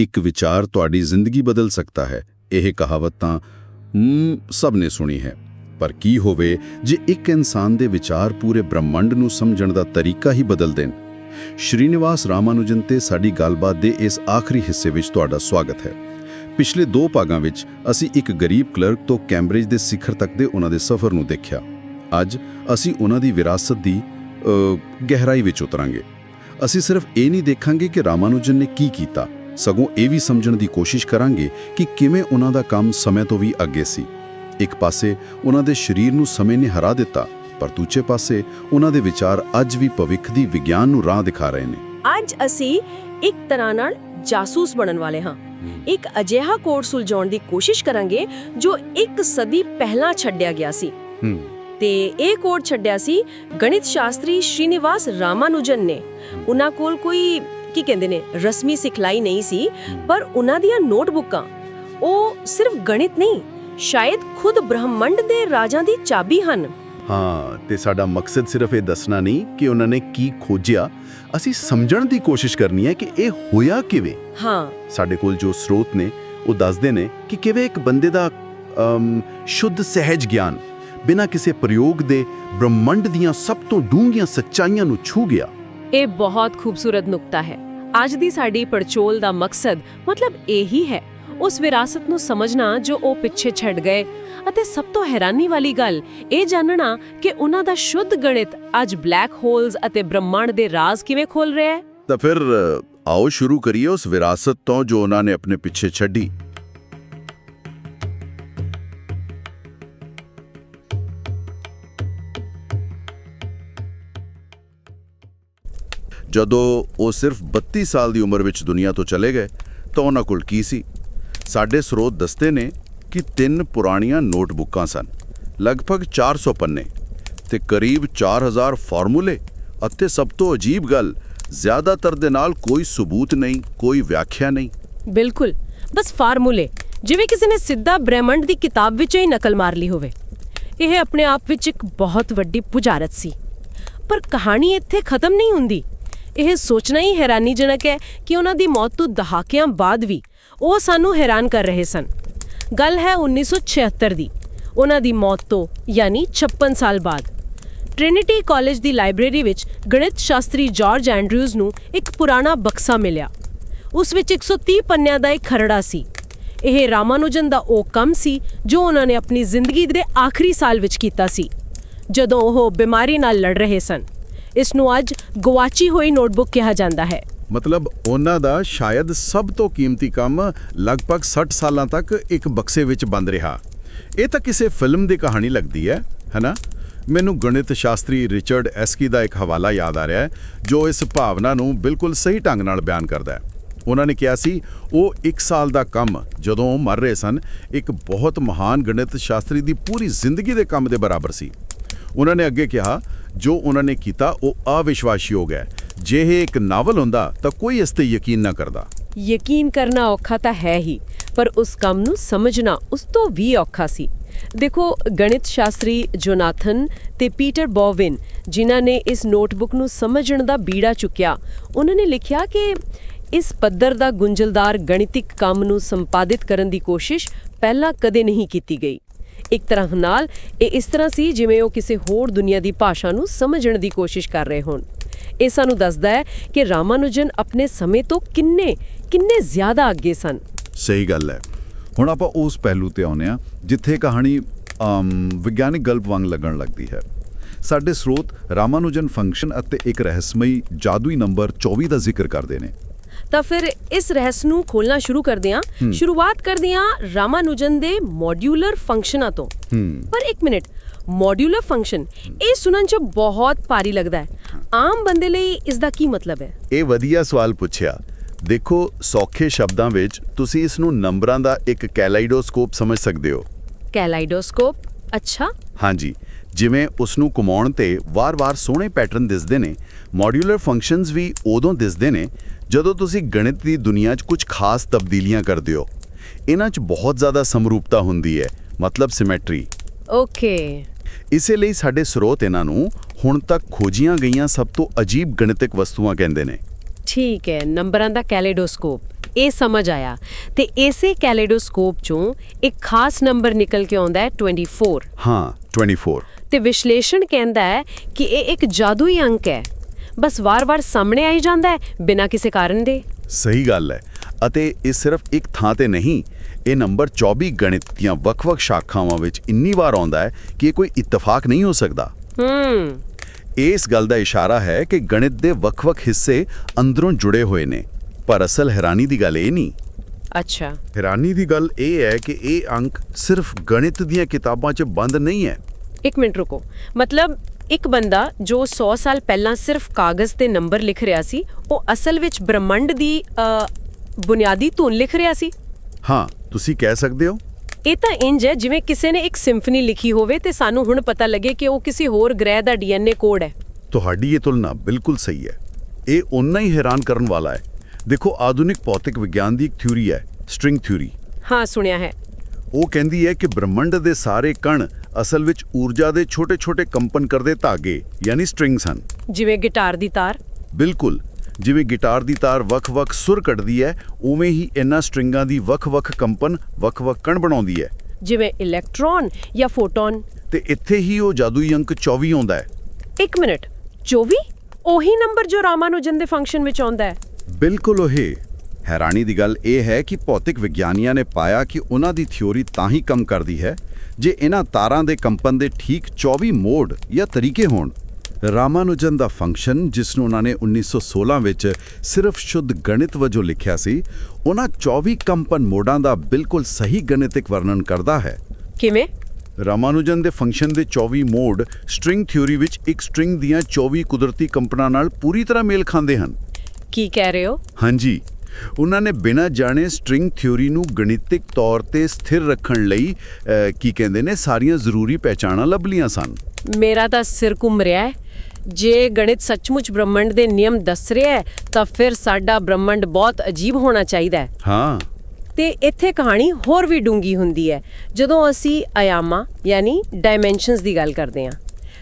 ਇੱਕ ਵਿਚਾਰ ਤੁਹਾਡੀ ਜ਼ਿੰਦਗੀ ਬਦਲ ਸਕਦਾ ਹੈ। ਇਹ ਕਹਾਵਤ ਤਾਂ ਸਭ ਨੇ ਸੁਣੀ ਹੈ। ਪਰ ਕੀ ਹੋਵੇ ਜੇ ਇੱਕ ਇਨਸਾਨ ਦੇ ਵਿਚਾਰ ਪੂਰੇ ਬ੍ਰਹਮੰਡ ਨੂੰ ਸਮਝਣ ਦਾ ਤਰੀਕਾ ਹੀ ਬਦਲ ਦੇਣ? ਸ਼੍ਰੀਨਿਵਾਸ ਰਾਮਾਨੁਜਨ ਤੇ ਸਾਡੀ ਗੱਲਬਾਤ ਦੇ ਇਸ ਆਖਰੀ ਹਿੱਸੇ ਵਿੱਚ ਤੁਹਾਡਾ ਸਵਾਗਤ ਹੈ। ਪਿਛਲੇ ਦੋ ਭਾਗਾਂ ਵਿੱਚ ਅਸੀਂ ਇੱਕ ਗਰੀਬ ਕਲਰਕ ਤੋਂ ਕੈਂਬਰਿਜ ਦੇ ਸਿਖਰ ਤੱਕ ਦੇ ਉਹਨਾਂ ਦੇ ਸਫ਼ਰ ਨੂੰ ਦੇਖਿਆ। ਅੱਜ ਅਸੀਂ ਉਹਨਾਂ ਦੀ ਵਿਰਾਸਤ ਦੀ ਗਹਿਰਾਈ ਵਿੱਚ ਉਤਰਾਂਗੇ। ਅਸੀਂ ਸਿਰਫ ਇਹ ਨਹੀਂ ਦੇਖਾਂਗੇ ਕਿ ਰਾਮਾਨੁਜਨ ਨੇ ਕੀ ਕੀਤਾ। ਸਗੋਂ ਇਹ ਵੀ ਸਮਝਣ ਦੀ ਕੋਸ਼ਿਸ਼ ਕਰਾਂਗੇ ਕਿ ਕਿਵੇਂ ਉਹਨਾਂ ਦਾ ਕੰਮ ਸਮੇਂ ਤੋਂ ਵੀ ਅੱਗੇ ਸੀ। ਇੱਕ ਪਾਸੇ ਉਹਨਾਂ ਦੇ ਸਰੀਰ ਨੂੰ ਸਮੇਂ ਨੇ ਹਰਾ ਦਿੱਤਾ ਪਰ ਦੂਜੇ ਪਾਸੇ ਉਹਨਾਂ ਦੇ ਵਿਚਾਰ ਅੱਜ ਵੀ ਭਵਿੱਖ ਦੀ ਵਿਗਿਆਨ ਨੂੰ ਰਾਹ ਦਿਖਾ ਰਹੇ ਨੇ। ਅੱਜ ਅਸੀਂ ਇੱਕ ਤਰ੍ਹਾਂ ਨਾਲ ਜਾਸੂਸ ਬਣਨ ਵਾਲੇ ਹਾਂ। ਇੱਕ ਅਜਿਹਾ ਕੋਡ ਸੁਲਝਾਉਣ ਦੀ ਕੋਸ਼ਿਸ਼ ਕਰਾਂਗੇ ਜੋ ਇੱਕ ਸਦੀ ਪਹਿਲਾਂ ਛੱਡਿਆ ਗਿਆ ਸੀ। ਤੇ ਇਹ ਕੋਡ ਛੱਡਿਆ ਸੀ ਗਣਿਤ ਸ਼ਾਸਤਰੀ ਸ਼੍ਰੀਨਿਵਾਸ ਰਾਮਾਨੁਜਨ ਨੇ। ਉਹਨਾਂ ਕੋਲ ਕੋਈ ਕੀ ਕਹਿੰਦੇ ਨੇ ਰਸਮੀ ਸਿਖਲਾਈ ਨਹੀਂ ਸੀ ਪਰ ਉਹਨਾਂ ਦੀਆਂ ਨੋਟਬੁੱਕਾਂ ਉਹ ਸਿਰਫ ਗਣਿਤ ਨਹੀਂ ਸ਼ਾਇਦ ਖੁਦ ਬ੍ਰਹਮੰਡ ਦੇ ਰਾਜਾਂ ਦੀ ਚਾਬੀ ਹਨ। ਹਾਂ ਤੇ ਸਾਡਾ ਮਕਸਦ ਸਿਰਫ ਇਹ ਦੱਸਣਾ ਨਹੀਂ ਕਿ ਉਹਨਾਂ ਨੇ ਕੀ ਖੋਜਿਆ ਅਸੀਂ ਸਮਝਣ ਦੀ ਕੋਸ਼ਿਸ਼ ਕਰਨੀ ਹੈ ਕਿ ਇਹ ਹੋਇਆ ਕਿਵੇਂ। ਹਾਂ। ਸਾਡੇ ਕੋਲ ਜੋ ਸਰੋਤ ਨੇ ਉਹ ਦੱਸਦੇ ਨੇ ਕਿ ਕਿਵੇਂ ਇੱਕ ਬੰਦੇ ਦਾ ਸ਼ੁੱਧ ਸਹਿਜ ਗਿਆਨ ਬਿਨਾਂ ਕਿਸੇ ਪ੍ਰਯੋਗ ਦੇ ਬ੍ਰਹਮੰਡ ਦੀਆਂ ਸਭ ਤੋਂ ਡੂੰਘੀਆਂ ਸੱਚਾਈਆਂ ਨੂੰ ਛੂ ਗਿਆ। ਇਹ ਬਹੁਤ ਖੂਬਸੂਰਤ ਨੁਕਤਾ ਹੈ। ਅੱਜ ਦੀ ਸਾਡੀ ਪੜਚੋਲ ਦਾ ਮਕਸਦ ਮਤਲਬ ਇਹੀ ਹੈ, ਉਸ ਵਿਰਾਸਤ ਨੂੰ ਸਮਝਣਾ ਜੋ ਉਹ ਪਿੱਛੇ ਛੱਡ ਗਏ। ਅਤੇ ਸਭ ਤੋਂ ਹੈਰਾਨੀ ਵਾਲੀ ਗੱਲ, ਇਹ ਜਾਣਨਾ ਕਿ ਉਹਨਾਂ ਦਾ ਸ਼ੁੱਧ ਗਣਿਤ ਅੱਜ ਬਲੈਕ ਹੋਲਸ ਅਤੇ ਬ੍ਰਹਮੰਡ ਦੇ ਰਾਜ਼ ਕਿਵੇਂ ਖੋਲ ਰਿਹਾ ਹੈ। ਤਾਂ ਫਿਰ ਆਓ ਸ਼ੁਰੂ ਕਰੀਏ ਉਸ ਵਿਰਾਸਤ ਤੋਂ ਜੋ ਉਹਨਾਂ ਨੇ ਆਪਣੇ ਪਿੱਛੇ ਛੱਡੀ। ਜਦੋਂ ਉਹ ਸਿਰਫ 32 ਸਾਲ ਦੀ ਉਮਰ ਵਿੱਚ ਦੁਨੀਆ ਤੋਂ ਚਲੇ ਗਏ, ਤਾਂ ਉਹਨਾਂ ਕੋਲ ਕੀ ਸੀ? ਸਾਡੇ ਸਰੋਤ ਦੱਸਦੇ ਨੇ ਕਿ ਤਿੰਨ ਪੁਰਾਣੀਆਂ ਨੋਟਬੁੱਕਾਂ ਸਨ, ਲਗਭਗ 400 ਪੰਨੇ, ਤੇ ਕਰੀਬ 4000 ਫਾਰਮੂਲੇ ਅਤੇ ਸਭ ਤੋਂ ਅਜੀਬ ਗੱਲ, ਜ਼ਿਆਦਾਤਰ ਦੇ ਨਾਲ ਕੋਈ ਸਬੂਤ ਨਹੀਂ, ਕੋਈ ਵਿਆਖਿਆ ਨਹੀਂ। ਬਿਲਕੁਲ। ਬਸ ਫਾਰਮੂਲੇ, ਜਿਵੇਂ ਕਿਸੇ ਨੇ ਸਿੱਧਾ ਬ੍ਰਹਿਮੰਡ ਦੀ ਕਿਤਾਬ ਵਿੱਚੋਂ ਹੀ ਨਕਲ ਮਾਰ ਲਈ ਹੋਵੇ। ਇਹ ਆਪਣੇ ਆਪ ਵਿੱਚ ਇੱਕ ਬਹੁਤ ਵੱਡੀ ਪੁਜਾਰਤ ਸੀ। ਪਰ ਕਹਾਣੀ ਇੱਥੇ ਖਤਮ ਨਹੀਂ ਹੁੰਦੀ। ਇਹ ਸੋਚਣਾ ਹੀ ਹੈਰਾਨੀਜਨਕ ਹੈ ਕਿ ਉਹਨਾਂ ਦੀ ਮੌਤ ਤੋਂ ਦਹਾਕਿਆਂ ਬਾਅਦ ਵੀ ਉਹ ਸਾਨੂੰ ਹੈਰਾਨ ਕਰ ਰਹੇ ਸਨ। ਗੱਲ ਹੈ 1976 ਦੀ। ਉਹਨਾਂ ਦੀ ਮੌਤ ਤੋਂ ਯਾਨੀ 56 ਸਾਲ ਬਾਅਦ। ਟ੍ਰਿਨਿਟੀ ਕਾਲਜ ਦੀ ਲਾਇਬ੍ਰੇਰੀ ਵਿੱਚ ਗਣਿਤ ਸ਼ਾਸਤਰੀ ਜਾਰਜ ਐਂਡਰਿਊਜ਼ ਨੂੰ ਇੱਕ ਪੁਰਾਣਾ ਬਕਸਾ ਮਿਲਿਆ। ਉਸ ਵਿੱਚ 130 ਪੰਨਿਆਂ ਦਾ ਇੱਕ ਖਰੜਾ ਸੀ। ਇਹ ਰਾਮਾਨੁਜਨ ਦਾ ਉਹ ਕੰਮ ਸੀ ਜੋ ਉਹਨਾਂ ਨੇ ਆਪਣੀ ਜ਼ਿੰਦਗੀ ਦੇ ਆਖਰੀ ਸਾਲ ਵਿੱਚ ਕੀਤਾ ਸੀ, ਜਦੋਂ ਉਹ ਬਿਮਾਰੀ ਨਾਲ ਲੜ ਰਹੇ ਸਨ। ਇਸ ਨੂੰ ਅੱਜ ਗਵਾਚੀ ਹੋਈ ਨੋਟਬੁੱਕ ਕਿਹਾ ਜਾਂਦਾ ਹੈ। ਮਤਲਬ ਉਹਨਾਂ ਦਾ ਸ਼ਾਇਦ ਸਭ ਤੋਂ ਕੀਮਤੀ ਕੰਮ ਲਗਭਗ 60 ਸਾਲਾਂ ਤੱਕ ਇੱਕ ਬਕਸੇ ਵਿੱਚ ਬੰਦ ਰਿਹਾ। ਇਹ ਤਾਂ ਕਿਸੇ ਫਿਲਮ ਦੀ ਕਹਾਣੀ ਲੱਗਦੀ ਹੈ, ਹੈਨਾ? ਮੈਨੂੰ ਗਣਿਤ ਸ਼ਾਸਤਰੀ ਰਿਚਰਡ ਐਸਕੀ ਦਾ ਇੱਕ ਹਵਾਲਾ ਯਾਦ ਆ ਰਿਹਾ ਹੈ, ਜੋ ਇਸ ਭਾਵਨਾ ਨੂੰ ਬਿਲਕੁਲ ਸਹੀ ਢੰਗ ਨਾਲ ਬਿਆਨ ਕਰਦਾ ਹੈ। ਉਹਨਾਂ ਨੇ ਕਿਹਾ ਸੀ, ਉਹ 1 ਸਾਲ ਦਾ ਕੰਮ ਜਦੋਂ ਮਰ ਰਹੇ ਸਨ, ਇੱਕ ਬਹੁਤ ਮਹਾਨ ਗਣਿਤ ਸ਼ਾਸਤਰੀ ਦੀ ਪੂਰੀ ਜ਼ਿੰਦਗੀ ਦੇ ਕੰਮ ਦੇ ਬਰਾਬਰ ਸੀ। ਉਹਨਾਂ ਨੇ ਅੱਗੇ ਕਿਹਾ ਜੋ ਉਹਨਾਂ ਨੇ ਕੀਤਾ, ਉਹ ਅਵਿਸ਼ਵਾਸਯੋਗ ਹੈ। ਜੇ ਇਹ ਇੱਕ ਨਾਵਲ ਹੁੰਦਾ, ਤਾਂ ਕੋਈ ਇਸ ਤੇ ਯਕੀਨ ਨਾ ਕਰਦਾ। ਯਕੀਨ ਕਰਨਾ ਔਖਾ ਤਾਂ ਹੈ ਹੀ, ਪਰ ਉਸ ਕੰਮ ਨੂੰ ਸਮਝਣਾ ਉਸ ਤੋਂ ਵੀ ਔਖਾ ਸੀ। ਦੇਖੋ, ਗਣਿਤ ਸ਼ਾਸਤਰੀ ਜੋਨਾਥਨ ਤੇ ਪੀਟਰ ਬੋਵਿਨ, ਜਿਨ੍ਹਾਂ ਨੇ ਇਸ ਨੋਟਬੁੱਕ ਨੂੰ ਸਮਝਣ ਦਾ ਬੀੜਾ ਚੁੱਕਿਆ, ਉਹਨਾਂ ਨੇ ਲਿਖਿਆ ਕਿ ਇਸ ਪੱਧਰ ਦਾ ਗੁੰਝਲਦਾਰ ਗਣਿਤਿਕ ਕੰਮ ਨੂੰ ਸੰਪਾਦਿਤ ਕਰਨ ਦੀ ਕੋਸ਼ਿਸ਼ ਪਹਿਲਾਂ ਕਦੇ ਨਹੀਂ ਕੀਤੀ ਗਈ। ਇੱਕ ਤਰ੍ਹਾਂ ਨਾਲ ਇਹ ਇਸ ਤਰ੍ਹਾਂ ਸੀ ਜਿਵੇਂ ਉਹ ਕਿਸੇ ਹੋਰ ਦੁਨੀਆ ਦੀ ਭਾਸ਼ਾ ਨੂੰ ਸਮਝਣ ਦੀ ਕੋਸ਼ਿਸ਼ ਕਰ ਰਹੇ ਹੋਣ। ਇਹ ਸਾਨੂੰ ਦੱਸਦਾ ਹੈ ਕਿ ਰਾਮਾਨੁਜਨ ਆਪਣੇ ਸਮੇਂ ਤੋਂ ਕਿੰਨੇ ਕਿੰਨੇ ਜ਼ਿਆਦਾ ਅੱਗੇ ਸਨ। ਸਹੀ ਗੱਲ ਹੈ। ਹੁਣ ਆਪਾਂ ਉਸ ਪਹਿਲੂ ਤੇ ਆਉਂਦੇ ਆ ਜਿੱਥੇ ਕਹਾਣੀ ਵਿਗਿਆਨਿਕ ਗਲਪ ਵਾਂਗ ਲੱਗਣ ਲੱਗਦੀ ਹੈ। ਸਾਡੇ ਸਰੋਤ ਰਾਮਾਨੁਜਨ ਫੰਕਸ਼ਨ ਅਤੇ ਇੱਕ ਰਹੱਸਮਈ ਜਾਦੂਈ ਨੰਬਰ 24 ਦਾ ਜ਼ਿਕਰ ਕਰਦੇ ਨੇ। ਤਾਂ ਫਿਰ ਇਸ ਰਹੱਸ ਨੂੰ ਖੋਲਣਾ ਸ਼ੁਰੂ ਕਰਦੇ ਹਾਂ। ਸ਼ੁਰੂਆਤ ਕਰਦੇ ਹਾਂ ਰਾਮਾਨੁਜਨ ਦੇ ਮੋਡਿਊਲਰ ਫੰਕਸ਼ਨਾਂ ਤੋਂ। ਪਰ ਇੱਕ ਮਿੰਟ ਮੋਡਿਊਲਰ ਫੰਕਸ਼ਨ ਇਹ ਸੁਣਨ ਚ ਬਹੁਤ ਭਾਰੀ ਲੱਗਦਾ ਹੈ। ਆਮ ਬੰਦੇ ਲਈ ਇਸ ਦਾ ਕੀ ਮਤਲਬ ਹੈ? ਇਹ ਵਧੀਆ ਸਵਾਲ ਪੁੱਛਿਆ। ਦੇਖੋ ਸੌਖੇ ਸ਼ਬਦਾਂ ਵਿੱਚ ਤੁਸੀਂ ਇਸ ਨੂੰ ਨੰਬਰਾਂ ਦਾ ਇੱਕ ਕੈਲਾਈਡੋਸਕੋਪ ਸਮਝ ਸਕਦੇ ਹੋ। ਕੈਲਾਈਡੋਸਕੋਪ? ਅੱਛਾ। ਹਾਂਜੀ। ਜਿਵੇਂ ਉਸ ਨੂੰ ਘੁਮਾਉਣ ਤੇ ਵਾਰ-ਵਾਰ ਸੋਹਣੇ ਪੈਟਰਨ ਦਿਸਦੇ ਨੇ ਮੋਡਿਊਲਰ ਫੰਕਸ਼ਨਸ ਵੀ ਉਦੋਂ ਦਿਸਦੇ ਨੇ ਜਦੋਂ ਤੁਸੀਂ ਗਣਿਤ ਦੀ ਦੁਨੀਆ 'ਚ ਕੁਝ ਖਾਸ ਤਬਦੀਲੀਆਂ ਕਰਦੇ ਹੋ ਇਹਨਾਂ 'ਚ ਬਹੁਤ ਜ਼ਿਆਦਾ ਸਮਰੂਪਤਾ ਹੁੰਦੀ ਹੈ ਮਤਲਬ ਸਿਮੈਟਰੀ। ਓਕੇ। ਇਸੇ ਲਈ ਸਾਡੇ ਸਰੋਤ ਇਹਨਾਂ ਨੂੰ ਹੁਣ ਤੱਕ ਖੋਜੀਆਂ ਗਈਆਂ ਸਭ ਤੋਂ ਅਜੀਬ ਗਣਿਤਿਕ ਵਸਤੂਆਂ ਕਹਿੰਦੇ ਨੇ। ਠੀਕ ਹੈ ਨੰਬਰਾਂ ਦਾ ਕੈਲੇਡੋਸਕੋਪ। ਇਹ ਸਮਝ ਆਇਆ। ਤੇ ਇਸੇ ਕੈਲੇਡੋਸਕੋਪ ਚੋਂ ਇੱਕ ਖਾਸ ਨੰਬਰ ਨਿਕਲ ਕੇ ਆਉਂਦਾ ਹੈ 24 ਹਾਂ 24 ਤੇ ਵਿਸ਼ਲੇਸ਼ਣ ਕਹਿੰਦਾ ਹੈ ਕਿ ਇਹ ਇੱਕ ਜਾਦੂਈ ਅੰਕ ਹੈ। ਬਸ ਵਾਰ-ਵਾਰ ਸਾਹਮਣੇ ਆਈ ਜਾਂਦਾ ਹੈ ਬਿਨਾਂ ਕਿਸੇ ਕਾਰਨ ਦੇ। ਸਹੀ ਗੱਲ ਹੈ। ਅਤੇ ਇਹ ਸਿਰਫ ਇੱਕ ਥਾਂ ਤੇ ਨਹੀਂ ਇਹ ਨੰਬਰ 24 ਗਣਿਤ ਦੀਆਂ ਵੱਖ-ਵੱਖ ਸ਼ਾਖਾਵਾਂ ਵਿੱਚ ਇੰਨੀ ਵਾਰ ਆਉਂਦਾ ਹੈ ਕਿ ਇਹ ਕੋਈ ਇਤਫਾਕ ਨਹੀਂ ਹੋ ਸਕਦਾ। ਹੂੰ। ਇਸ ਗੱਲ ਦਾ ਇਸ਼ਾਰਾ ਹੈ ਕਿ ਗਣਿਤ ਦੇ ਵੱਖ-ਵੱਖ ਹਿੱਸੇ ਅੰਦਰੋਂ ਜੁੜੇ ਹੋਏ ਨੇ ਪਰ ਅਸਲ ਹੈਰਾਨੀ ਦੀ ਗੱਲ ਇਹ ਨਹੀਂ। ਅੱਛਾ। ਹੈਰਾਨੀ ਦੀ ਗੱਲ ਇਹ ਹੈ ਕਿ ਇਹ ਅੰਕ ਸਿਰਫ ਗਣਿਤ ਦੀਆਂ ਕਿਤਾਬਾਂ 'ਚ ਬੰਦ ਨਹੀਂ ਹੈ। ਇੱਕ ਮਿੰਟ ਰੁਕੋ। ਮਤਲਬ ਇੱਕ ਬੰਦਾ ਜੋ 100 ਸਾਲ ਪਹਿਲਾਂ ਸਿਰਫ ਕਾਗਜ਼ ਤੇ ਨੰਬਰ ਲਿਖ ਰਿਹਾ ਸੀ ਉਹ ਅਸਲ ਵਿੱਚ ਬ੍ਰਹਮੰਡ ਦੀ ਬੁਨਿਆਦੀ ਧੁਨ ਲਿਖ ਰਿਹਾ ਸੀ। ਹਾਂ ਤੁਸੀਂ ਕਹਿ ਸਕਦੇ ਹੋ। ਇਹ ਤਾਂ ਇੰਜ ਹੈ ਜਿਵੇਂ ਕਿਸੇ ਨੇ ਇੱਕ ਸਿੰਫਨੀ ਲਿਖੀ ਹੋਵੇ ਤੇ ਸਾਨੂੰ ਹੁਣ ਪਤਾ ਲੱਗੇ ਕਿ ਉਹ ਕਿਸੇ ਹੋਰ ਗ੍ਰਹਿ ਦਾ ਡੀਐਨਏ ਕੋਡ ਹੈ। ਤੁਹਾਡੀ ਇਹ ਤੁਲਨਾ ਬਿਲਕੁਲ ਸਹੀ ਹੈ। ਇਹ ਉਨਾ ਹੀ ਹੈਰਾਨ ਕਰਨ ਵਾਲਾ ਹੈ। ਦੇਖੋ ਆਧੁਨਿਕ ਭੌਤਿਕ ਵਿਗਿਆਨ ਦੀ ਇੱਕ ਥਿਊਰੀ ਹੈ ਸਟ੍ਰਿੰਗ ਥਿਊਰੀ। ਹਾਂ ਸੁਣਿਆ ਹੈ। ਉਹ ਕਹਿੰਦੀ ਹੈ ਕਿ ਬ੍ਰਹਮੰਡ ਦੇ ਸਾਰੇ ਕਣ ਅਸਲ ਵਿੱਚ ਊਰਜਾ ਦੇ ਛੋਟੇ-ਛੋਟੇ ਕੰਪਨ ਕਰਦੇ ਧਾਗੇ ਯਾਨੀ ਸਟ੍ਰਿੰਗਸ ਹਨ। ਜਿਵੇਂ ਗਿਟਾਰ ਦੀ ਤਾਰ। ਬਿਲਕੁਲ। ਜਿਵੇਂ ਗਿਟਾਰ ਦੀ ਤਾਰ ਵੱਖ-ਵੱਖ ਸੁਰ ਕੱਢਦੀ ਹੈ ਉਵੇਂ ਹੀ ਇਹਨਾਂ ਸਟ੍ਰਿੰਗਾਂ ਦੀ ਵੱਖ-ਵੱਖ ਕੰਪਨ ਵੱਖ-ਵੱਖ ਕਣ ਬਣਾਉਂਦੀ ਹੈ। ਜਿਵੇਂ ਇਲੈਕਟ੍ਰੋਨ ਜਾਂ ਫੋਟੋਨ। ਤੇ ਇੱਥੇ ਹੀ ਉਹ ਜਾਦੂਈ ਅੰਕ 24 ਆਉਂਦਾ ਹੈ। ਇੱਕ ਮਿੰਟ 24 ਉਹੀ ਨੰਬਰ ਜੋ ਰਾਮਾਨੁਜਨ ਦੇ ਫੰਕਸ਼ਨ ਵਿੱਚ ਆਉਂਦਾ ਹੈ। ਬਿਲਕੁਲ ਉਹੇ। ਹੈਰਾਨੀ ਦੀ ਗੱਲ ਇਹ ਹੈ ਕਿ ਭੌਤਿਕ ਵਿਗਿਆਨੀਆਂ ਨੇ ਪਾਇਆ ਕਿ ਉਹਨਾਂ ਦੀ ਥਿਉਰੀ ਤਾਂ ਹੀ ਕੰਮ ਕਰਦੀ ਹੈ ਜੇ ਇਹਨਾਂ ਤਾਰਾਂ ਦੇ ਕੰਪਨ ਦੇ ਠੀਕ 24 ਮੋਡ ਜਾਂ ਤਰੀਕੇ ਹੋਣ। ਰਾਮਾਨੁਜਨ ਦਾ ਫੰਕਸ਼ਨ ਜਿਸ ਨੂੰ ਉਹਨਾਂ ਨੇ 1916 ਵਿੱਚ ਸਿਰਫ ਸ਼ੁੱਧ ਗਣਿਤ ਵਜੋਂ ਲਿਖਿਆ ਸੀ ਉਹਨਾਂ 24 ਕੰਪਨ ਮੋਡਾਂ ਦਾ ਬਿਲਕੁਲ ਸਹੀ ਗਣਿਤਿਕ ਵਰਣਨ ਕਰਦਾ ਹੈ। ਕਿਵੇਂ? ਰਾਮਾਨੁਜਨ ਦੇ ਫੰਕਸ਼ਨ ਦੇ 24 ਮੋਡ ਸਟ੍ਰਿੰਗ ਥਿਉਰੀ ਵਿੱਚ ਇੱਕ ਸਟ੍ਰਿੰਗ ਦੀਆਂ 24 ਕੁਦਰਤੀ ਕੰਪਨਾਂ ਨਾਲ ਪੂਰੀ ਤਰ੍ਹਾਂ ਮੇਲ ਖਾਂਦੇ ਹਨ। ਕੀ ਕਹਿ ਰਹੇ ਹੋ? ਹਾਂਜੀ। ਉਹਨਾਂ ਨੇ ਬਿਨਾਂ ਜਾਣੇ ਸਟ੍ਰਿੰਗ ਥਿਉਰੀ ਨੂੰ ਗਣਿਤਿਕ ਤੌਰ ਤੇ ਸਥਿਰ ਰੱਖਣ ਲਈ ਕੀ ਕਹਿੰਦੇ ਨੇ ਸਾਰੀਆਂ ਜ਼ਰੂਰੀ ਪਹਿਚਾਣਾਂ ਲੱਭ ਲੀਆਂ ਸਨ। ਮੇਰਾ ਤਾਂ ਸਿਰ ਘੁੰਮ ਰਿਹਾ ਹੈ। ਜੇ ਗਣਿਤ ਸੱਚਮੁੱਚ ਬ੍ਰਹਮੰਡ ਦੇ ਨਿਯਮ ਦੱਸ ਰਿਹਾ ਹੈ ਤਾਂ ਫਿਰ ਸਾਡਾ ਬ੍ਰਹਮੰਡ ਬਹੁਤ ਅਜੀਬ ਹੋਣਾ ਚਾਹੀਦਾ ਹੈ। ਹਾਂ। ਤੇ ਇੱਥੇ ਕਹਾਣੀ ਹੋਰ ਵੀ ਡੂੰਗੀ ਹੁੰਦੀ ਹੈ। ਜਦੋਂ ਅਸੀਂ ਆਯਾਮਾਂ ਯਾਨੀ ਡਾਈਮੈਂਸ਼ਨਸ ਦੀ ਗੱਲ ਕਰਦੇ ਹਾਂ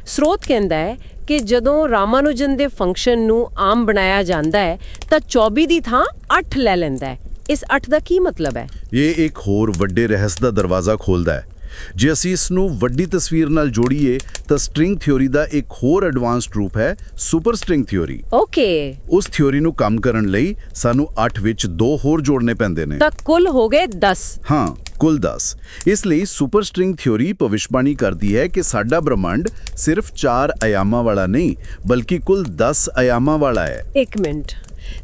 ਸਰੋਤ ਕਹਿੰਦਾ ਹੈ ਕਿ ਜਦੋਂ ਰਾਮਾਨੁਜਨ ਦੇ ਫੰਕਸ਼ਨ ਨੂੰ ਆਮ ਬਣਾਇਆ ਜਾਂਦਾ ਹੈ ਤਾਂ 24 ਦੀ ਥਾਂ 8 ਲੈ ਲੈਂਦਾ ਹੈ। ਇਸ 8 ਦਾ ਕੀ ਮਤਲਬ ਹੈ? ਇਹ ਇੱਕ ਹੋਰ ਵੱਡੇ ਰਹੱਸ ਦਾ ਦਰਵਾਜ਼ਾ ਖੋਲਦਾ ਹੈ। ਜੇ ਅਸੀਂ ਇਸ ਨੂੰ ਵੱਡੀ ਤਸਵੀਰ ਨਾਲ ਜੋੜੀਏ ਤਾਂ ਸਟ੍ਰਿੰਗ ਥਿਉਰੀ ਦਾ ਇੱਕ ਹੋਰ ਐਡਵਾਂਸਡ ਰੂਪ ਹੈ ਸੁਪਰ ਸਟ੍ਰਿੰਗ ਥਿਉਰੀ ਓਕੇ ਉਸ ਥਿਉਰੀ ਨੂੰ ਕੰਮ ਕਰਨ ਲਈ ਸਾਨੂੰ 8 ਵਿੱਚ 2 ਹੋਰ ਜੋੜਨੇ ਪੈਂਦੇ ਨੇ। ਤਾਂ ਕੁੱਲ ਹੋ ਗਏ 10 ਹਾਂ। ਕੁੱਲ 10 ਇਸ ਲਈ ਸੁਪਰ ਸਟ੍ਰਿੰਗ ਥਿਉਰੀ ਭਵਿਸ਼ਬਾਣੀ ਕਰਦੀ ਹੈ ਕਿ ਸਾਡਾ ਬ੍ਰਹਮੰਡ ਸਿਰਫ 4 ਆਯਾਮਾਂ ਵਾਲਾ ਨਹੀਂ ਬਲਕਿ ਕੁੱਲ 10 ਆਯਾਮਾਂ ਵਾਲਾ ਹੈ। ਇੱਕ ਮਿੰਟ।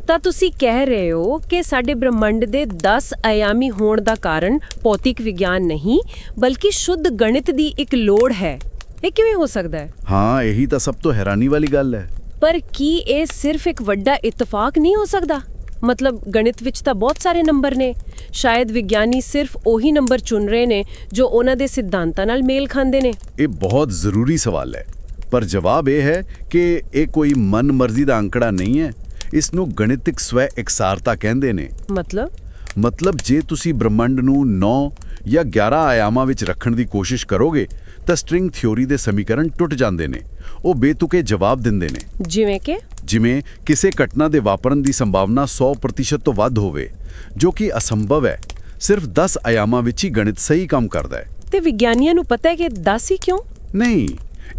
ਤਾਂ ਤੁਸੀਂ ਕਹਿ ਰਹੇ ਹੋ ਕਿ ਸਾਡੇ ਬ੍ਰਹਮੰਡ ਦੇ 10 ਆਯਾਮੀ ਹੋਣ ਦਾ ਕਾਰਨ ਭੌਤਿਕ ਵਿਗਿਆਨ ਨਹੀਂ ਬਲਕਿ ਸ਼ੁੱਧ ਗਣਿਤ ਦੀ ਇੱਕ ਲੋੜ ਹੈ। ਇਹ ਕਿਵੇਂ ਹੋ ਸਕਦਾ ਹੈ? ਹਾਂ ਇਹੀ ਤਾਂ ਸਭ ਤੋਂ ਹੈਰਾਨੀ ਵਾਲੀ ਗੱਲ ਹੈ। ਪਰ ਕੀ ਇਹ ਸਿਰਫ ਇੱਕ ਵੱਡਾ ਇਤਫਾਕ ਨਹੀਂ ਹੋ ਸਕਦਾ? ਮਤਲਬ ਗਣਿਤ ਵਿੱਚ ਤਾਂ ਬਹੁਤ ਸਾਰੇ ਨੰਬਰ ਨੇ। ਸ਼ਾਇਦ ਵਿਗਿਆਨੀ ਸਿਰਫ ਉਹੀ ਨੰਬਰ ਚੁਣ ਰਹੇ ਨੇ ਜੋ ਉਹਨਾਂ ਦੇ ਸਿਧਾਂਤਾਂ ਨਾਲ ਮੇਲ ਖਾਂਦੇ ਨੇ। ਇਹ ਬਹੁਤ ਜ਼ਰੂਰੀ ਸਵਾਲ ਹੈ। ਪਰ ਜਵਾਬ ਇਹ ਹੈ ਕਿ ਇਹ ਕੋਈ ਮਨਮਰਜ਼ੀ ਦਾ ਅੰਕੜਾ ਨਹੀਂ ਹੈ। ਇਸ ਨੂੰ ਗਣਿਤਿਕ ਸਵੈ ਇਕਸਾਰਤਾ ਕਹਿੰਦੇ ਨੇ। ਮਤਲਬ? ਮਤਲਬ ਜੇ ਤੁਸੀਂ ਬ੍ਰਹਮੰਡ ਨੂੰ 9 ਜਾਂ 11 ਆਯਾਮਾਂ ਵਿੱਚ ਰੱਖਣ ਦੀ ਕੋਸ਼ਿਸ਼ ਕਰੋਗੇ ਤਾਂ ਸਟ੍ਰਿੰਗ ਥਿਉਰੀ ਦੇ ਸਮੀਕਰਨ ਟੁੱਟ ਜਾਂਦੇ ਨੇ। ਉਹ ਬੇਤੁਕੇ ਜਵਾਬ ਦਿੰਦੇ ਨੇ। ਜਿਵੇਂ ਕਿ? ਜਿਵੇਂ ਕਿਸੇ ਘਟਨਾ ਦੇ ਵਾਪਰਨ ਦੀ ਸੰਭਾਵਨਾ 100% ਤੋਂ ਵੱਧ ਹੋਵੇ ਜੋ ਕਿ ਅਸੰਭਵ ਹੈ। ਸਿਰਫ 10 ਆਯਾਮਾਂ ਵਿੱਚ ਹੀ ਗਣਿਤ ਸਹੀ ਕੰਮ ਕਰਦਾ ਹੈ। ਤੇ ਵਿਗਿਆਨੀਆਂ ਨੂੰ ਪਤਾ ਹੈ ਕਿ 10 ਹੀ ਕਿਉਂ? ਨਹੀਂ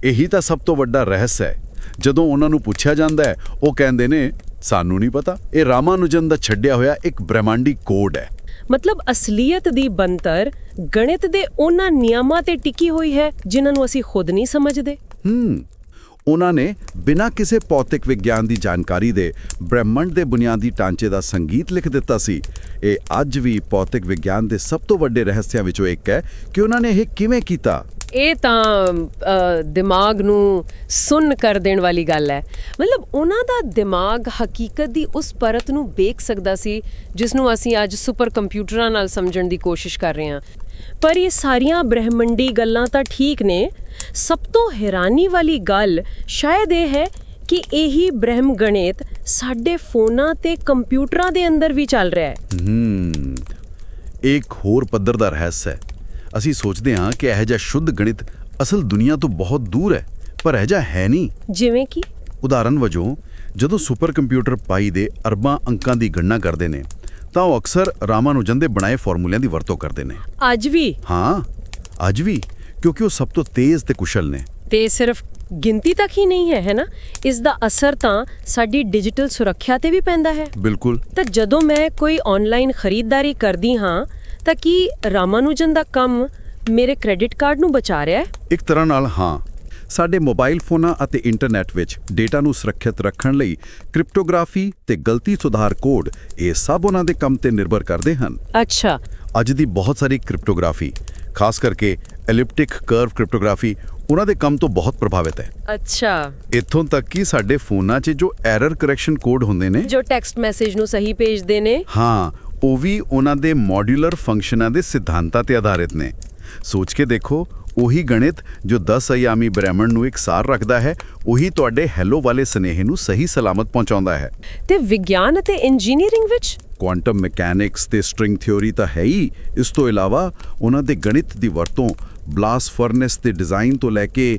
ਇਹੀ ਤਾਂ ਸਭ ਤੋਂ ਵੱਡਾ ਰਹੱਸ ਹੈ। ਜਦੋਂ ਉਹਨਾਂ ਨੂੰ ਪੁੱਛਿਆ ਜਾਂਦਾ ਹੈ ਉਹ ਕਹਿੰਦੇ ਨੇ ਸਾਨੂੰ ਨਹੀਂ ਪਤਾ। ਇਹ ਰਾਮਾਨੁਜਨ ਦਾ ਛੱਡਿਆ ਹੋਇਆ ਇੱਕ ਬ੍ਰਹਿਮੰਡੀ ਕੋਡ ਹੈ। ਮਤਲਬ ਅਸਲੀਅਤ ਦੀ ਬੰਤਰ ਗਣਿਤ ਦੇ ਉਹਨਾਂ ਨਿਯਮਾਂ ਤੇ ਟਿਕੀ ਹੋਈ ਹੈ ਜਿਨ੍ਹਾਂ ਨੂੰ ਅਸੀਂ ਖੁਦ ਨਹੀਂ ਸਮਝਦੇ। ਹੂੰ ਉਹਨਾਂ ਨੇ ਬਿਨਾਂ ਕਿਸੇ ਭੌਤਿਕ ਵਿਗਿਆਨ ਦੀ ਜਾਣਕਾਰੀ ਦੇ ਬ੍ਰਹਿਮੰਡ ਦੇ ਬੁਨਿਆਦੀ ਢਾਂਚੇ ਦਾ ਸੰਗੀਤ ਲਿਖ ਦਿੱਤਾ ਸੀ। ਇਹ ਅੱਜ ਵੀ ਭੌਤਿਕ ਵਿਗਿਆਨ ਦੇ ਸਭ ਤੋਂ ਵੱਡੇ ਰਹੱਸਿਆਂ ਵਿੱਚੋਂ ਇੱਕ ਹੈ ਕਿ ਉਹਨਾਂ ਨੇ ਇਹ ਕਿਵੇਂ ਕੀਤਾ। ਇਹ ਤਾਂ ਦਿਮਾਗ ਨੂੰ ਸੁੰਨ ਕਰ ਦੇਣ ਵਾਲੀ ਗੱਲ ਹੈ। ਮਤਲਬ ਉਹਨਾਂ ਦਾ ਦਿਮਾਗ ਹਕੀਕਤ ਦੀ ਉਸ ਪਰਤ ਨੂੰ ਵੇਖ ਸਕਦਾ ਸੀ, ਜਿਸ ਨੂੰ ਅਸੀਂ ਅੱਜ ਸੁਪਰ ਕੰਪਿਊਟਰਾਂ ਨਾਲ ਸਮਝਣ ਦੀ ਕੋਸ਼ਿਸ਼ ਕਰ ਰਹੇ ਹਾਂ। ਪਰ ਇਹ ਸਾਰੀਆਂ ਬ੍ਰਹਿਮੰਡੀ ਗੱਲਾਂ ਤਾਂ ਠੀਕ ਨੇ ਸਭ ਤੋਂ ਹੈਰਾਨੀ ਵਾਲੀ ਗੱਲ ਸ਼ਾਇਦ ਇਹ ਹੈ ਕਿ ਇਹੀ ਬ੍ਰਹਮ ਗਣਿਤ ਸਾਡੇ ਫੋਨਾਂ ਤੇ ਕੰਪਿਊਟਰਾਂ ਦੇ ਅੰਦਰ ਵੀ ਚੱਲ ਰਿਹਾ ਹੈ। ਹੂੰ। ਇੱਕ ਹੋਰ ਪੱਧਰ ਦਾ ਰਹੱਸ ਹੈ। ਅਸੀਂ ਸੋਚਦੇ ਹਾਂ ਕਿ ਇਹ ਜਿਹਾ ਸ਼ੁੱਧ ਗਣਿਤ ਅਸਲ ਦੁਨੀਆ ਤੋਂ ਬਹੁਤ ਦੂਰ ਹੈ ਪਰ ਇਹ ਜਿਹਾ ਹੈ ਨਹੀਂ। ਜਿਵੇਂ ਕਿ? ਉਦਾਹਰਨ ਵਜੋਂ ਜਦੋਂ ਸੁਪਰ ਕੰਪਿਊਟਰ ਪਾਈ ਦੇ ਅਰਬਾਂ ਅੰਕਾਂ ਦੀ ਗਣਨਾ ਕਰਦੇ ਨੇ ਤਾਂ ਉਹ ਅਕਸਰ ਰਾਮਾਨੁਜਨ ਦੇ ਬਣਾਏ ਫਾਰਮੂਲਿਆਂ ਦੀ ਵਰਤੋਂ ਕਰਦੇ ਨੇ। ਅੱਜ ਵੀ? ਹਾਂ ਅੱਜ ਵੀ। ਕਿਉਂਕਿ ਉਹ ਸਭ ਤੋਂ ਤੇਜ਼ ਤੇ ਕੁਸ਼ਲ ਨੇ ਤੇ ਸਿਰਫ ਗਿਣਤੀ ਤੱਕ ਹੀ ਨਹੀਂ ਹੈ ਹੈ ਨਾ ਇਸ ਦਾ ਅਸਰ ਤਾਂ ਸਾਡੀ ਡਿਜੀਟਲ ਸੁਰੱਖਿਆ ਤੇ ਵੀ ਪੈਂਦਾ ਹੈ ਬਿਲਕੁਲ ਤਾਂ ਜਦੋਂ ਮੈਂ ਕੋਈ ਆਨਲਾਈਨ ਖਰੀਦਦਾਰੀ ਕਰਦੀ ਹਾਂ ਤਾਂ ਕੀ ਰਾਮਾਨੁਜਨ ਦਾ ਕੰਮ ਮੇਰੇ ਕ੍ਰੈਡਿਟ ਕਾਰਡ ਨੂੰ ਬਚਾ ਰਿਹਾ ਹੈ ਇੱਕ ਤਰ੍ਹਾਂ ਨਾਲ ਹਾਂ ਸਾਡੇ ਮੋਬਾਈਲ ਫੋਨਾਂ ਅਤੇ ਇੰਟਰਨੈਟ ਵਿੱਚ ਡੇਟਾ ਨੂੰ ਸੁਰੱਖਿਅਤ ਰੱਖਣ ਲਈ ਕ੍ਰਿਪਟੋਗ੍ਰਾਫੀ ਤੇ ਗਲਤੀ ਸੁਧਾਰ ਕੋਡ ਇਹ ਸਭ ਉਹਨਾਂ ਦੇ ਕੰਮ ਤੇ ਨਿਰਭਰ ਕਰਦੇ ਹਨ ਅੱਛਾ ਅੱਜ ਦੀ ਬਹੁਤ ਸਾਰੀ ਕ੍ਰਿਪਟੋਗ੍ਰਾਫੀ ਖਾਸ ਕਰਕੇ ਐਲਿਪਟਿਕ ਕਰਵ ਕ੍ਰਿਪਟੋਗ੍ਰਾਫੀ ਉਹਨਾਂ ਦੇ ਕੰਮ ਤੋਂ ਬਹੁਤ ਪ੍ਰਭਾਵਿਤ ਹੈ। ਅੱਛਾ। ਇੱਥੋਂ ਤੱਕ ਕਿ ਸਾਡੇ ਫੋਨਾਂ 'ਚ ਜੋ ਐਰਰ ਕਰੈਕਸ਼ਨ ਕੋਡ ਹੁੰਦੇ ਨੇ। ਜੋ ਟੈਕਸਟ ਮੈਸੇਜ ਨੂੰ ਸਹੀ ਭੇਜਦੇ ਨੇ। ਹਾਂ ਉਹ ਵੀ ਉਹਨਾਂ ਦੇ ਮੋਡੂਲਰ ਫੰਕਸ਼ਨਾਂ ਦੇ ਸਿਧਾਂਤਾਂ ਤੇ ਆਧਾਰਿਤ ਨੇ। ਸੋਚ ਕੇ ਦੇਖੋ ਉਹੀ ਗਣਿਤ ਜੋ 10 ਅਯਾਮੀ ਬ੍ਰਹਿਮੰਡ ਨੂੰ ਇਕਸਾਰ ਰੱਖਦਾ ਹੈ ਉਹੀ ਤੁਹਾਡੇ ਹੈਲੋ ਵਾਲੇ ਸੁਨੇਹੇ ਨੂੰ ਸਹੀ ਸਲਾਮਤ ਪਹੁੰਚਾਉਂਦਾ ਹੈ। ਤੇ ਵਿਗਿਆਨ ਅਤੇ ਇੰਜੀਨੀਅਰਿੰਗ ਵਿੱਚ? ਕੁਆਂਟਮ ਮਕੈਨਿਕਸ ਤੇ ਸਟ੍ਰਿੰਗ ਥਿਉਰੀ ਤਾਂ ਹੈ ਹੀ। ਇਸ ਤੋਂ ਇਲਾਵਾ ਉਹਨਾਂ ਦੇ ਗਣਿਤ ਦੀ ਵਰਤੋਂ ਬਲਾਸ ਫਰਨੈਸ ਦੇ ਡਿਜ਼ਾਈਨ ਤੋਂ ਲੈ ਕੇ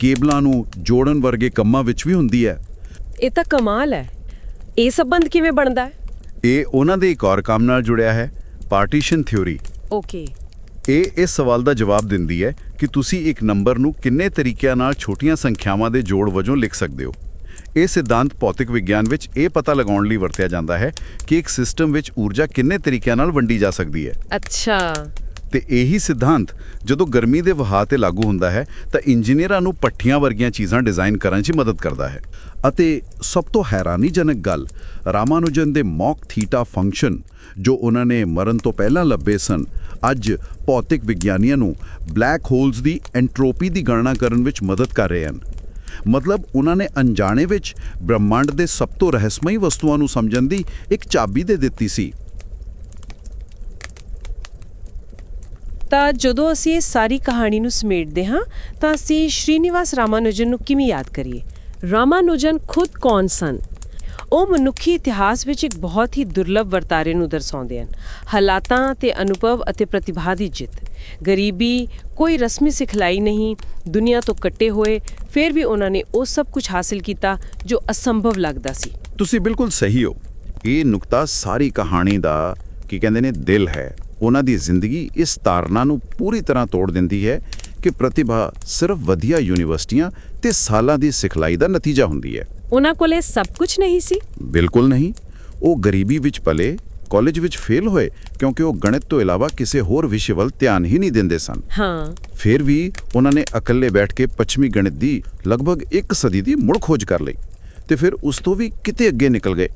ਕੇਬਲਾਂ ਨੂੰ ਜੋੜਨ ਵਰਗੇ ਕੰਮਾਂ ਵਿੱਚ ਵੀ ਹੁੰਦੀ ਹੈ। ਇਹ ਤਾਂ ਕਮਾਲ ਹੈ। ਇਹ ਸੰਬੰਧ ਕਿਵੇਂ ਬਣਦਾ ਹੈ? ਇਹ ਉਹਨਾਂ ਦੇ ਇੱਕ ਔਰ ਕੰਮ ਨਾਲ ਜੁੜਿਆ ਹੈ ਪਾਰਟੀਸ਼ਨ ਥਿਉਰੀ ਓਕੇ। ਇਹ ਇਸ ਸਵਾਲ ਦਾ ਜਵਾਬ ਦਿੰਦੀ ਹੈ ਕਿ ਤੁਸੀਂ ਇੱਕ ਨੰਬਰ ਨੂੰ ਕਿੰਨੇ ਤਰੀਕਿਆਂ ਨਾਲ ਛੋਟੀਆਂ ਸੰਖਿਆਵਾਂ ਦੇ ਜੋੜ ਵਜੋਂ ਲਿਖ ਸਕਦੇ ਹੋ। ਇਹ ਸਿਧਾਂਤ ਭੌਤਿਕ ਵਿਗਿਆਨ ਵਿੱਚ ਇਹ ਪਤਾ ਲਗਾਉਣ ਲਈ ਵਰਤਿਆ ਜਾਂਦਾ ਹੈ ਕਿ ਇੱਕ ਸਿਸਟਮ ਵਿੱਚ ਊਰਜਾ ਕਿੰਨੇ ਤਰੀਕਿਆਂ ਨਾਲ ਵੰਡੀ ਜਾ ਸਕਦੀ ਹੈ। ਅੱਛਾ। ਤੇ ਇਹੀ ਸਿਧਾਂਤ ਜਦੋਂ ਗਰਮੀ ਦੇ ਵਹਾਅ ਤੇ ਲਾਗੂ ਹੁੰਦਾ ਹੈ ਤਾਂ ਇੰਜੀਨੀਅਰਾਂ ਨੂੰ ਪੱਠੀਆਂ ਵਰਗੀਆਂ ਚੀਜ਼ਾਂ ਡਿਜ਼ਾਈਨ ਕਰਨ 'ਚ ਮਦਦ ਕਰਦਾ ਹੈ। ਅਤੇ ਸਭ ਤੋਂ ਹੈਰਾਨੀਜਨਕ ਗੱਲ, ਰਾਮਾਨੁਜਨ ਦੇ ਮੌਕ ਥੀਟਾ ਫੰਕਸ਼ਨ, ਜੋ ਉਹਨਾਂ ਨੇ ਮਰਨ ਤੋਂ ਪਹਿਲਾਂ ਲੱਭੇ ਸਨ, ਅੱਜ ਭੌਤਿਕ ਵਿਗਿਆਨੀਆਂ ਨੂੰ ਬਲੈਕ ਹੋਲਸ ਦੀ ਐਂਟਰੋਪੀ ਦੀ ਗਣਨਾ ਕਰਨ ਵਿੱਚ ਮਦਦ ਕਰ ਰਹੇ ਹਨ। ਮਤਲਬ ਉਹਨਾਂ ਨੇ ਅਣਜਾਣੇ ਵਿੱਚ ਬ੍ਰਹਿਮੰਡ ਦੇ ਸਭ ਤੋਂ ਰਹੱਸਮਈ ਵਸਤੂਆਂ ਨੂੰ ਸਮਝਣ ਦੀ ਇੱਕ ਚਾਬੀ ਦੇ ਦਿੱਤੀ ਸੀ। ਤਾਂ ਜਦੋਂ ਅਸੀਂ ਇਹ ਸਾਰੀ ਕਹਾਣੀ ਨੂੰ ਸਮੇਟਦੇ ਹਾਂ, ਤਾਂ ਅਸੀਂ ਸ਼੍ਰੀਨਿਵਾਸ ਰਾਮਾਨੁਜਨ ਨੂੰ ਕਿਵੇਂ ਯਾਦ ਕਰੀਏ? ਰਾਮਾਨੁਜਨ ਖੁਦ ਕੌਣ ਸਨ? ਉਹ ਮਨੁੱਖੀ ਇਤਿਹਾਸ ਵਿੱਚ ਇੱਕ ਬਹੁਤ ਹੀ ਦੁਰਲੱਭ ਵਰਤਾਰੇ ਨੂੰ ਦਰਸਾਉਂਦੇ ਹਨ। ਹਾਲਾਤਾਂ ਤੇ ਅਨੁਭਵ ਅਤੇ ਪ੍ਰਤਿਭਾ ਦੀ ਜਿੱਤ। ਗਰੀਬੀ ਕੋਈ ਰਸਮੀ ਸਿਖਲਾਈ ਨਹੀਂ, ਦੁਨੀਆ ਤੋਂ ਕੱਟੇ ਹੋਏ, ਫਿਰ ਵੀ ਉਹਨਾਂ ਨੇ ਉਹ ਸਭ ਕੁਝ ਹਾਸਿਲ ਕੀਤਾ ਜੋ ਅਸੰਭਵ ਲੱਗਦਾ ਸੀ। ਤੁਸੀਂ ਬਿਲਕੁਲ ਸਹੀ ਹੋ। ਇਹ ਨੁਕਤਾ ਸਾਰੀ ਕਹਾਣੀ ਦਾ, ਕੀ ਕਹਿੰਦੇ ਨੇ, ਦਿਲ ਹੈ। ਉਹਨਾਂ ਦੀ ਜ਼ਿੰਦਗੀ ਇਸ ਧਾਰਨਾ ਨੂੰ ਪੂਰੀ ਤਰ੍ਹਾਂ ਤੋੜ ਦਿੰਦੀ ਹੈ ਕਿ ਪ੍ਰਤਿਭਾ ਸਿਰਫ ਵਧੀਆ ਯੂਨੀਵਰਸਿਟੀਆਂ ਤੇ ਸਾਲਾਂ ਦੀ ਸਿਖਲਾਈ ਦਾ ਨਤੀਜਾ ਹੁੰਦੀ ਹੈ। ਉਹਨਾਂ ਕੋਲ ਸਭ ਕੁਝ ਨਹੀਂ ਸੀ? ਬਿਲਕੁਲ ਨਹੀਂ। ਉਹ ਗਰੀਬੀ ਵਿੱਚ ਪਲੇ ਕਾਲਜ ਵਿੱਚ ਫੇਲ ਹੋਏ ਕਿਉਂਕਿ ਉਹ ਗਣਿਤ ਤੋਂ ਇਲਾਵਾ ਕਿਸੇ ਹੋਰ ਵਿਸ਼ੇ ਵੱਲ ਧਿਆਨ ਹੀ ਨਹੀਂ ਦਿੰਦੇ ਸਨ। ਹਾਂ। ਫਿਰ ਵੀ ਉਹਨਾਂ ਨੇ ਇਕੱਲੇ ਬੈਠ ਕੇ ਪੱਛਮੀ ਗਣਿਤ ਦੀ ਲਗਭਗ ਇੱਕ ਸਦੀ ਦੀ ਮੁੜ ਖੋਜ ਕਰ ਲਈ ਤੇ ਫਿਰ ਉਸ ਤੋਂ ਵੀ ਕਿਤੇ ਅੱਗੇ ਨਿਕਲ ਗਏ।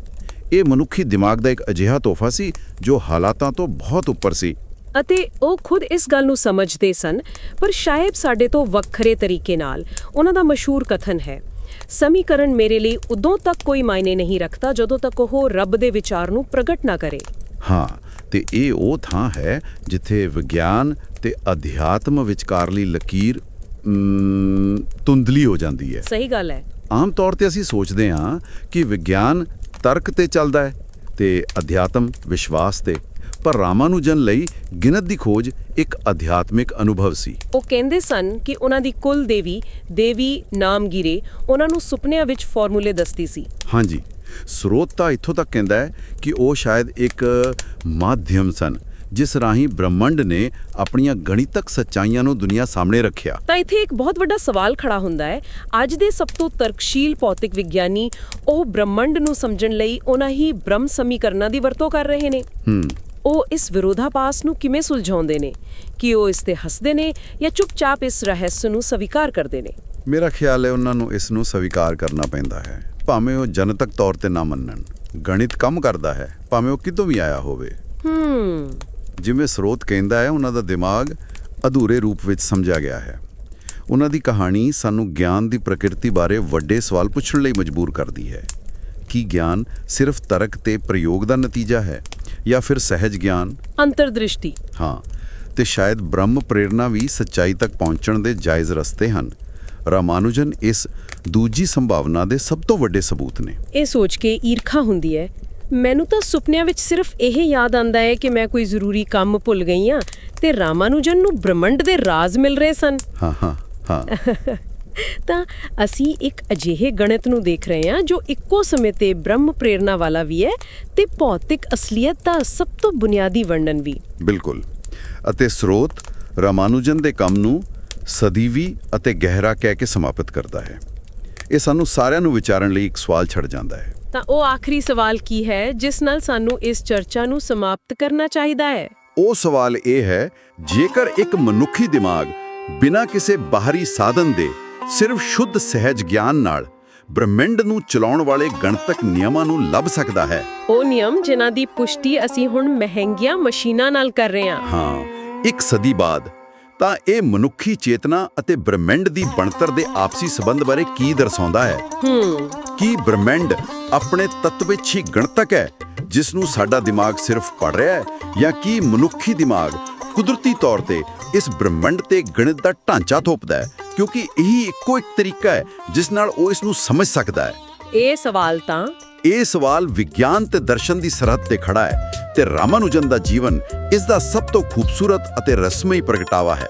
ਇਹ ਮਨੁੱਖੀ ਦਿਮਾਗ ਦਾ ਇੱਕ ਅਜਿਹਾ ਤੋਹਫਾ ਸੀ ਜੋ ਹਾਲਾਤਾਂ ਤੋਂ ਬਹੁਤ ਉੱਪਰ ਸੀ। ਅਤੇ ਉਹ ਖੁਦ ਇਸ ਗੱਲ ਨੂੰ ਸਮਝਦੇ ਸਨ ਪਰ ਸ਼ਾਇਦ ਸਾਡੇ ਤੋਂ ਵੱਖਰੇ ਤਰੀਕੇ ਨਾਲ ਉਹਨਾਂ ਦਾ ਮਸ਼ਹੂਰ ਕਥਨ ਹੈ। ਸਮੀਕਰਨ ਮੇਰੇ ਲਈ ਉਦੋਂ ਤੱਕ ਕੋਈ ਮਾਇਨੇ ਨਹੀਂ ਰੱਖਦਾ ਜਦੋਂ ਤੱਕ ਉਹ ਰੱਬ ਦੇ ਵਿਚਾਰ ਨੂੰ ਪ੍ਰਗਟ ਨਾ ਕਰੇ। ਹਾਂ ਤੇ ਇਹ ਉਹ ਥਾਂ ਹੈ ਜਿੱਥੇ ਵਿਗਿਆਨ ਤੇ ਅਧਿਆਤਮ ਵਿਚਕਾਰਲੀ ਲਕੀਰ ਅਮ, ਧੁੰਦਲੀ ਹੋ ਜਾਂਦੀ ਹੈ। ਸਹੀ ਗੱਲ ਹੈ। ਆਮ ਤੌਰ ਤੇ ਅਸੀਂ ਸੋਚਦੇ ਹਾਂ ਕਿ ਵਿਗਿਆਨ ਤਰਕ ਤੇ ਚੱਲਦਾ ਹੈ ਤੇ ਅਧਿਆਤਮ ਵਿਸ਼ਵਾਸ ਤੇ। ਪਰ ਰਾਮਾਨੁਜਨ ਲਈ ਗਿਣਤ ਦੀ ਖੋਜ ਇੱਕ ਅਧਿਆਤਮਿਕ ਅਨੁਭਵ ਸੀ। ਉਹ ਕਹਿੰਦੇ ਸਨ ਕਿ ਉਹਨਾਂ ਦੀ ਕੁਲ ਦੇਵੀ ਦੇਵੀ ਨਾਮਗਿਰੇ ਉਹਨਾਂ ਨੂੰ ਸੁਪਨਿਆਂ ਵਿੱਚ ਫਾਰਮੂਲੇ ਦੱਸਦੀ ਸੀ। ਹਾਂਜੀ ਸਰੋਤ ਤਾਂ ਇੱਥੋਂ ਤੱਕ ਕਹਿੰਦਾ ਹੈ ਕਿ ਉਹ ਸ਼ਾਇਦ ਇੱਕ ਮਾਧਿਅਮ ਸਨ ਜਿਸ ਰਾਹੀਂ ਬ੍ਰਹਮੰਡ ਨੇ ਆਪਣੀਆਂ ਗਣਿਤਕ ਸੱਚਾਈਆਂ ਨੂੰ ਦੁਨੀਆ ਸਾਹਮਣੇ ਰੱਖਿਆ। ਤਾਂ ਇੱਥੇ ਇੱਕ ਬਹੁਤ ਵੱਡਾ ਸਵਾਲ ਖੜਾ ਹੁੰਦਾ ਹੈ। ਅੱਜ ਦੇ ਸਭ ਤੋਂ ਤਰਕਸ਼ੀਲ ਭੌਤਿਕ ਵਿਗਿਆਨੀ ਉਹ ਬ੍ਰਹਮੰਡ ਨੂੰ ਸਮਝਣ ਲਈ ਉਹਨਾਂ ਹੀ ਬ੍ਰਹਮ ਸਮੀਕਰਨਾਂ ਦੀ ਵਰਤੋਂ ਕਰ ਰਹੇ ਨੇ। ਹੂੰ ਉਹ ਇਸ ਵਿਰੋਧਾਭਾਸ ਨੂੰ ਕਿਵੇਂ ਸੁਲਝਾਉਂਦੇ ਨੇ? ਕਿ ਉਹ ਇਸ ਤੇ ਹੱਸਦੇ ਨੇ ਜਾਂ ਚੁੱਪਚਾਪ ਇਸ ਰਹੱਸ ਨੂੰ ਸਵੀਕਾਰ ਕਰਦੇ ਨੇ? ਮੇਰਾ ਖਿਆਲ ਹੈ ਉਹਨਾਂ ਨੂੰ ਇਸ ਨੂੰ ਸਵੀਕਾਰ ਕਰਨਾ ਪੈਂਦਾ ਹੈ। ਭਾਵੇਂ ਉਹ ਜਨਤਕ ਤੌਰ ਤੇ ਨਾ ਮੰਨਣ ਗਣਿਤ ਕੰਮ ਕਰਦਾ ਹੈ ਭਾਵੇਂ ਉਹ ਕਿਤੋਂ ਵੀ ਆਇਆ ਹੋਵੇ। ਹੂੰ। ਜਿਵੇਂ ਸਰੋਤ ਕਹਿੰਦਾ ਹੈ ਉਹਨਾਂ ਦਾ ਦਿਮਾਗ ਅਧੂਰੇ ਰੂਪ ਵਿੱਚ ਸਮਝਿਆ ਗਿਆ ਹੈ। ਉਹਨਾਂ ਦੀ ਕਹਾਣੀ ਸਾਨੂੰ ਗਿਆਨ ਦੀ ਪ੍ਰਕਿਰਤੀ ਬਾਰੇ ਵੱਡੇ ਸਵਾਲ ਪੁੱਛਣ ਲਈ ਮਜਬੂਰ ਕਰਦੀ ਹੈ। ਕੀ ਗਿਆਨ ਸਿਰਫ ਤਰਕ ਤੇ ਪ੍ਰਯੋਗ ਦਾ ਨਤੀਜਾ ਹੈ? ਜਾਂ ਫਿਰ ਸਹਿਜ ਗਿਆਨ? ਅੰਤਰਦ੍ਰਿਸ਼ਟੀ। ਹਾਂ ਤੇ ਸ਼ਾਇਦ ਬ੍ਰਹਮ ਪ੍ਰੇਰਣਾ ਵੀ ਸੱਚਾਈ ਤੱਕ ਪਹੁੰਚਣ ਦੇ ਜਾਇਜ਼ ਰਸਤੇ ਹਨ। ਰਾਮਾਨੁਜਨ ਇਸ ਦੂਜੀ ਸੰਭਾਵਨਾ ਦੇ ਸਭ ਤੋਂ ਵੱਡੇ ਸਬੂਤ ਨੇ। ਇਹ ਸੋਚ ਕੇ ਈਰਖਾ ਹੁੰਦੀ ਹੈ। ਮੈਨੂੰ ਤਾਂ ਸੁਪਨਿਆਂ ਵਿੱਚ ਸਿਰਫ ਇਹ ਯਾਦ ਆਂਦਾ ਹੈ ਕਿ ਮੈਂ ਕੋਈ ਜ਼ਰੂਰੀ ਕੰਮ ਭੁੱਲ ਗਈ ਹਾਂ ਤੇ ਰਾਮਾਨੁਜਨ ਨੂੰ ਬ੍ਰਹਮੰਡ ਦੇ ਰਾਜ਼ ਮਿਲ ਰਹੇ ਸਨ। ਹਾਂ ਹਾਂ ਹਾਂ। ਤਾਂ ਅਸੀਂ ਇੱਕ ਅਜਿਹੇ ਗਣਿਤ ਨੂੰ ਦੇਖ ਰਹੇ ਹਾਂ ਜੋ ਇੱਕੋ ਸਮੇਂ ਤੇ ਬ੍ਰਹਮ ਪ੍ਰੇਰਣਾ ਵਾਲਾ ਵੀ ਹੈ ਤੇ ਭੌਤਿਕ ਅਸਲੀਅਤ ਦਾ ਸਭ ਤੋਂ ਬੁਨਿਆਦੀ ਵਰਣਨ ਵੀ। ਬਿਲਕੁਲ। ਅਤੇ ਸਰੋਤ ਰਾਮਾਨੁਜਨ ਦੇ ਕੰਮ ਨੂੰ ਸਦੀਵੀ ਅਤੇ ਗਹਿਰਾ ਕਹਿ ਕੇ ਸਮਾਪਤ ਕਰਦਾ ਹੈ। ਇਹ ਸਾਨੂੰ ਸਾਰਿਆਂ ਨੂੰ ਵਿਚਾਰਨ ਲਈ ਇੱਕ ਸਵਾਲ ਛੱਡ ਜਾਂਦਾ ਹੈ। ਤਾਂ ਉਹ ਆਖਰੀ ਸਵਾਲ ਕੀ ਹੈ ਜਿਸ ਨਾਲ ਸਾਨੂੰ ਇਸ ਚਰਚਾ ਨੂੰ ਸਮਾਪਤ ਕਰਨਾ ਚਾਹੀਦਾ ਹੈ? ਉਹ ਸਵਾਲ ਇਹ ਹੈ ਜੇਕਰ ਇੱਕ ਮਨੁੱਖੀ ਦਿਮਾਗ ਬਿਨਾਂ ਕਿਸੇ ਬਾਹਰੀ ਸਾਧਨ ਦੇ ਸਿਰਫ ਸ਼ੁੱਧ ਸਹਿਜ ਗਿਆਨ ਨਾਲ ਬ੍ਰਹਿਮੰਡ ਨੂੰ ਚਲਾਉਣ ਵਾਲੇ ਗਣਤਕ ਨਿਯਮਾਂ ਨੂੰ ਲੱਭ ਸਕਦਾ ਹੈ। ਉਹ ਨਿਯਮ ਜਿਨ੍ਹਾਂ ਦੀ ਪੁਸ਼ਟੀ ਅਸੀਂ ਹੁਣ ਮਹਿੰਗੀਆਂ ਮਸ਼ੀਨਾਂ ਨਾਲ ਕਰ ਰਹੇ ਹਾਂ। ਹਾਂ ਇੱਕ ਸਦੀ ਬਾਅਦ। ਤਾਂ ਇਹ ਮਨੁੱਖੀ ਚੇਤਨਾ ਅਤੇ ਬ੍ਰਹਿਮੰਡ ਦੀ ਬਣਤਰ ਦੇ ਆਪਸੀ ਸੰਬੰਧ ਬਾਰੇ ਕੀ ਦਰਸਾਉਂਦਾ ਹੈ? ਹੂੰ। ਕੀ ਬ੍ਰਹਿਮੰਡ ਆਪਣੇ ਤੱਤ ਵਿੱਚ ਹੀ ਗਣਤਕ ਹੈ ਜਿਸ ਨੂੰ ਸਾਡਾ ਦਿਮਾਗ ਸਿਰਫ ਪੜ ਰਿਹਾ ਹੈ ਜਾਂ ਕੀ ਮਨੁੱਖੀ ਦਿਮਾਗ ਕੁਦਰਤੀ ਤੌਰ ਤੇ ਇਸ ਬ੍ਰਹਿਮੰਡ ਤੇ ਗਣਿਤ ਦਾ ਢਾਂਚਾ ਥੋਪਦਾ ਹੈ? ਕਿਉਂਕਿ ਇਹੀ ਇੱਕੋ ਇੱਕ ਤਰੀਕਾ ਹੈ ਜਿਸ ਨਾਲ ਉਹ ਇਸ ਨੂੰ ਸਮਝ ਸਕਦਾ ਹੈ। ਇਹ ਸਵਾਲ ਤਾਂ ਇਹ ਸਵਾਲ ਵਿਗਿਆਨ ਤੇ ਦਰਸ਼ਨ ਦੀ ਸਰਹੱਦ ਤੇ ਖੜਾ ਹੈ ਤੇ ਰਾਮਾਨੁਜਨ ਦਾ ਜੀਵਨ ਇਸ ਦਾ ਸਭ ਤੋਂ ਖੂਬਸੂਰਤ ਅਤੇ ਰਸਮਈ ਪ੍ਰਗਟਾਵਾ ਹੈ।